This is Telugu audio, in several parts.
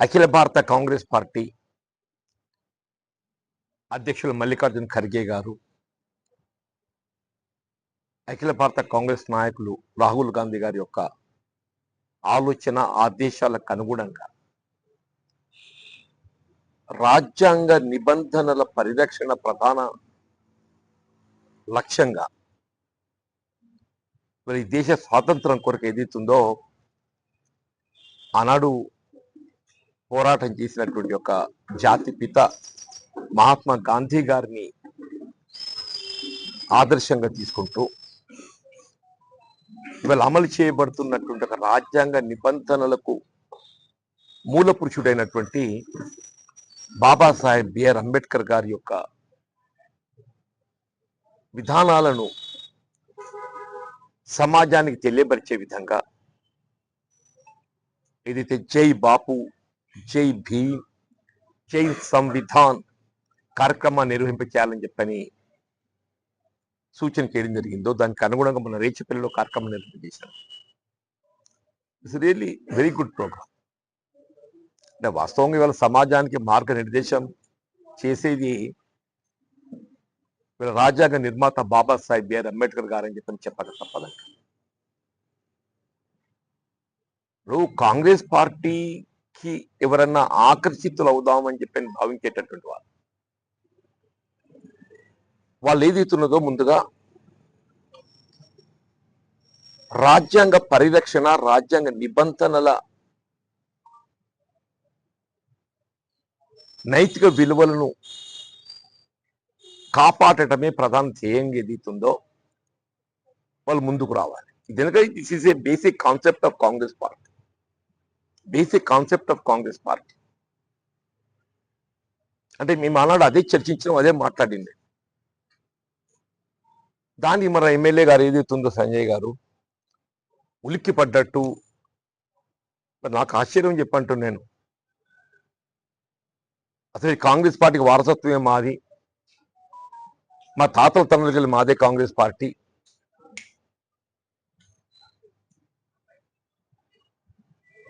అఖిల భారత కాంగ్రెస్ పార్టీ అధ్యక్షులు మల్లికార్జున్ ఖర్గే గారు అఖిల భారత కాంగ్రెస్ నాయకులు రాహుల్ గాంధీ గారి యొక్క ఆలోచన ఆదేశాలకు అనుగుణంగా రాజ్యాంగ నిబంధనల పరిరక్షణ ప్రధాన లక్ష్యంగా మరి ఈ దేశ స్వాతంత్రం కొరకు ఏదైతుందో ఆనాడు పోరాటం చేసినటువంటి యొక్క జాతి పిత మహాత్మా గాంధీ గారిని ఆదర్శంగా తీసుకుంటూ ఇవాళ అమలు చేయబడుతున్నటువంటి ఒక రాజ్యాంగ నిబంధనలకు మూల పురుషుడైనటువంటి బాబాసాహెబ్ బిఆర్ అంబేద్కర్ గారి యొక్క విధానాలను సమాజానికి తెలియపరిచే విధంగా ఏదైతే జై బాపు జై భీమ్ జై సంవిధాన్ కార్యక్రమాన్ని నిర్వహింప చేయాలని చెప్పని సూచన చేయడం జరిగిందో దానికి అనుగుణంగా మన రేచపల్లిలో కార్యక్రమం నిర్వహించేశారు it's really very good program అంటే వాస్తవంగా ఇవాళ సమాజానికి మార్గనిర్దేశం చేసేది వీళ్ళ రాజ్యాంగ నిర్మాత బాబాసాహెబ్ బిఆర్ అంబేద్కర్ గారని చెప్పని చెప్పక తప్పదండి. ఇప్పుడు కాంగ్రెస్ పార్టీకి ఎవరన్నా ఆకర్షితులు అవుదామని చెప్పి భావించేటటువంటి వాళ్ళు. వాళ్ళు ఏదైతున్నదో ముందుగా రాజ్యాంగ పరిరక్షణ రాజ్యాంగ నిబంధనల నైతిక విలువలను కాపాడటమే ప్రధాన ధ్యేయంగా ఏదైతుందో వాళ్ళు ముందుకు రావాలి. ఎందుకంటే this is a basic concept of Congress party basic concept of Congress party అంటే మేము ఆనాడు అదే చర్చించడం అదే మాట్లాడింది. దాన్ని మన ఎమ్మెల్యే గారు ఏదైతుందో సంజయ్ గారు ఉలిక్కి పడ్డట్టు. మరి నాకు ఆశ్చర్యం చెప్పంటూ నేను. అసలు ఈ కాంగ్రెస్ పార్టీకి వారసత్వమే మాది. మా తాతల తండ్రులకి మాదే కాంగ్రెస్ పార్టీ.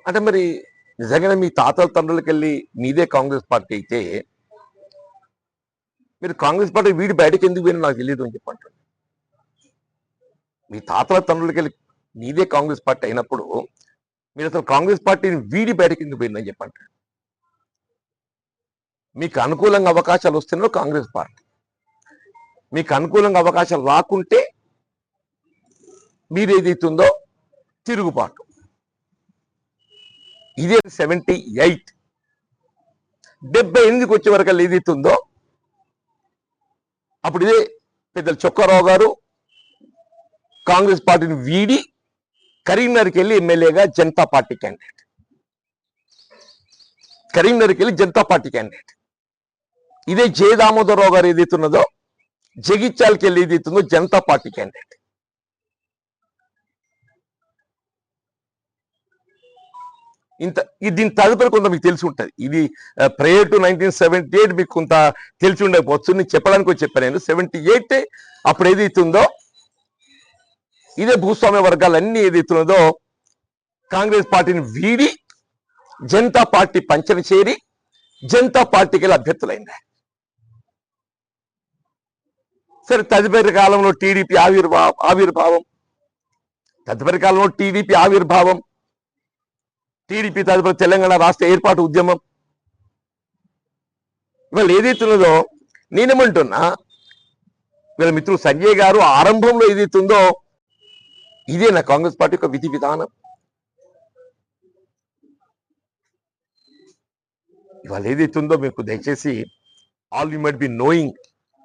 అంటే మరి నిజంగానే మీ తాతల తండ్రులకి వెళ్ళి మీదే కాంగ్రెస్ పార్టీ అయితే మీరు కాంగ్రెస్ పార్టీ వీడి బయటకు ఎందుకు పోయినా నాకు తెలియదు అని చెప్పంటారు మీ తాతల తండ్రులకి వెళ్ళి మీదే కాంగ్రెస్ పార్టీ అయినప్పుడు మీరు అసలు కాంగ్రెస్ పార్టీని వీడి బయటకు ఎందుకు పోయిందని చెప్పంటారు మీకు అనుకూలంగా అవకాశాలు వస్తున్నారో కాంగ్రెస్ పార్టీ. మీకు అనుకూలంగా అవకాశాలు రాకుంటే మీరు ఏదైతుందో తిరుగుబాటు. ఇదే సెవెంటీ ఎయిట్ డెబ్బై ఎనిమిదికి వచ్చే వరకు ఏదైతుందో అప్పుడు ఇదే పెద్దల చొక్కారావు గారు కాంగ్రెస్ పార్టీని వీడి కరీంనగర్కి వెళ్ళి ఎమ్మెల్యేగా జనతా పార్టీ క్యాండిడేట్ కరీంనగర్కి వెళ్ళి జనతా పార్టీ క్యాండిడేట్ ఇదే జే దామోదరరావు గారు ఏదైతున్నదో జగిత్యాలకి వెళ్ళి ఏదైతుందో జనతా పార్టీ క్యాండిడేట్ ఇంత ఇది దీని తదుపరి కొంత మీకు తెలిసి ఉంటుంది. ఇది prior to nineteen seventy eight మీకు కొంత తెలిసి ఉండకపోవచ్చు. నేను చెప్పడానికి వచ్చి చెప్పాను నేను సెవెంటీ ఎయిట్ అప్పుడు ఏదైతుందో ఇదే భూస్వామ్య వర్గాలన్నీ ఏదైతున్నదో కాంగ్రెస్ పార్టీని వీడి జనతా పార్టీ పంచన చేరి జనతా పార్టీకి అభ్యర్థులైంది. సరే తదుపరి కాలంలో టీడీపీ ఆవిర్భావం ఆవిర్భావం. తదుపరి కాలంలో టీడీపీ ఆవిర్భావం. టీడీపీ తదుపరి తెలంగాణ రాష్ట్ర ఏర్పాటు ఉద్యమం. ఇవాళ ఏదైతున్నదో నేనేమంటున్నా వీళ్ళ మిత్రులు సంజయ్ గారు ఆరంభంలో ఏదైతుందో ఇదే నా కాంగ్రెస్ పార్టీ యొక్క విధి విధానం. ఇవాళ ఏదైతుందో మీకు దయచేసి all you might be knowing.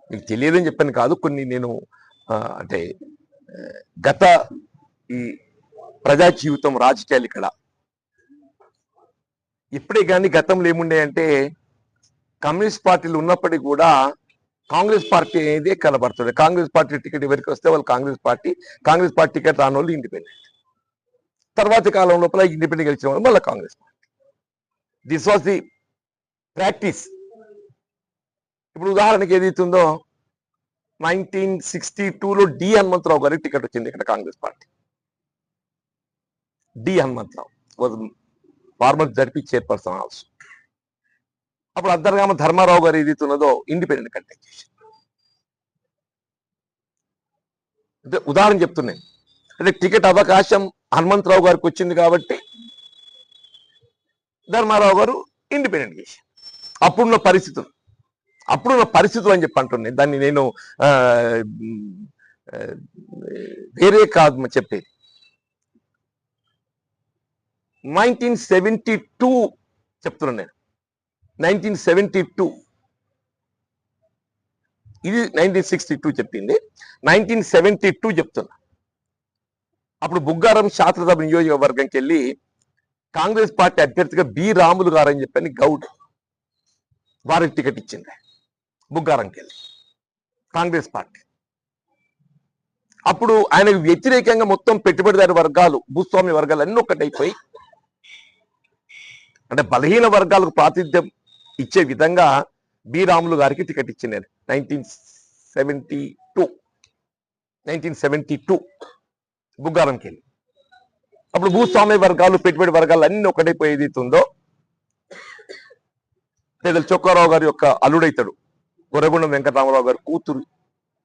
మీకు తెలియదని చెప్పాను కాదు కొన్ని నేను అంటే గత ఈ ప్రజా జీవితం రాజకీయాలు ఇక్కడ ఇప్పుడే కానీ గతంలో ఏముండే అంటే కమ్యూనిస్ట్ పార్టీలు ఉన్నప్పటికీ కూడా కాంగ్రెస్ పార్టీ అనేది కనబడుతుంది. కాంగ్రెస్ పార్టీ టికెట్ ఎవరికి వస్తే వాళ్ళు Congress party Congress party ticket రాని వాళ్ళు ఇండిపెండెంట్. తర్వాతి కాలం లోపల ఇండిపెండెంట్ గెలిచిన వాళ్ళు మళ్ళీ Congress party. This was the practice ఇప్పుడు ఉదాహరణకి ఏదైతుందో నైన్టీన్ సిక్స్టీ టూలో డి హనుమంతరావు గారికి టికెట్ వచ్చింది ఇక్కడ Congress party. D Hanumantha Rao was farmers జరిపి చైర్పర్సన్ ఆల్సో. అప్పుడు అంతర్గామ ధర్మారావు గారు ఏదైతే ఉన్నదో ఇండిపెండెంట్ కంటెక్ట్ అంటే ఉదాహరణ చెప్తున్నాను అంటే టికెట్ అవకాశం హనుమంతరావు గారికి వచ్చింది కాబట్టి ధర్మారావు గారు ఇండిపెండెంట్ చేశారు. అప్పుడున్న పరిస్థితులు. అప్పుడున్న పరిస్థితులు అని చెప్పి అంటున్నాయి దాన్ని నేను వేరే కాదు చెప్పేది. నైన్టీన్ సెవెంటీ టూ చెప్తున్నాను నేను. Nineteen seventy two. ఇది నైన్టీన్ సిక్స్టీ టూ చెప్పింది. నైన్టీన్ సెవెంటీ టూ చెప్తున్నా. అప్పుడు బుగ్గారం శాస్త్రసభ నియోజకవర్గంకి వెళ్ళి కాంగ్రెస్ పార్టీ అభ్యర్థిగా బి రాములు గారు అని చెప్పని గౌడ్ వారికి టికెట్ ఇచ్చింది బుగ్గారంకి వెళ్ళి కాంగ్రెస్ పార్టీ. అప్పుడు ఆయనకు వ్యతిరేకంగా మొత్తం పెట్టుబడిదారి వర్గాలు భూస్వామ్య వర్గాలు అన్ని ఒక్కటైపోయి అంటే బలహీన వర్గాలకు ప్రాతినిధ్యం ఇచ్చే విధంగా బి. రాములు గారికి టికెట్ ఇచ్చినారు nineteen seventy two. Nineteen seventy two. బుగ్గారంకి వెళ్ళి అప్పుడు భూస్వామ్య వర్గాలు పెట్టుబడి వర్గాలు అన్ని ఒకటైపోయి ఏదైతుందో ఉందో చొక్కారావు గారి యొక్క అల్లుడైతాడు. గొరగుండం వెంకటరామరావు గారి కూతురు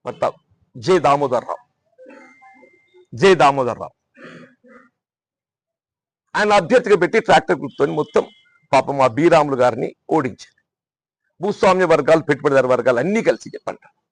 భర్త జె. దామోదర్ రావు జె. దామోదర్ రావు ఆయన అభ్యర్థిగా పెట్టి ట్రాక్టర్ గుర్తుని మొత్తం పాపం ఆ బీరాములు గారిని ఓడించారు. భూస్వామ్య వర్గాలు పెట్టుబడిదారు వర్గాలు అన్ని కలిసి చెప్పంటారు.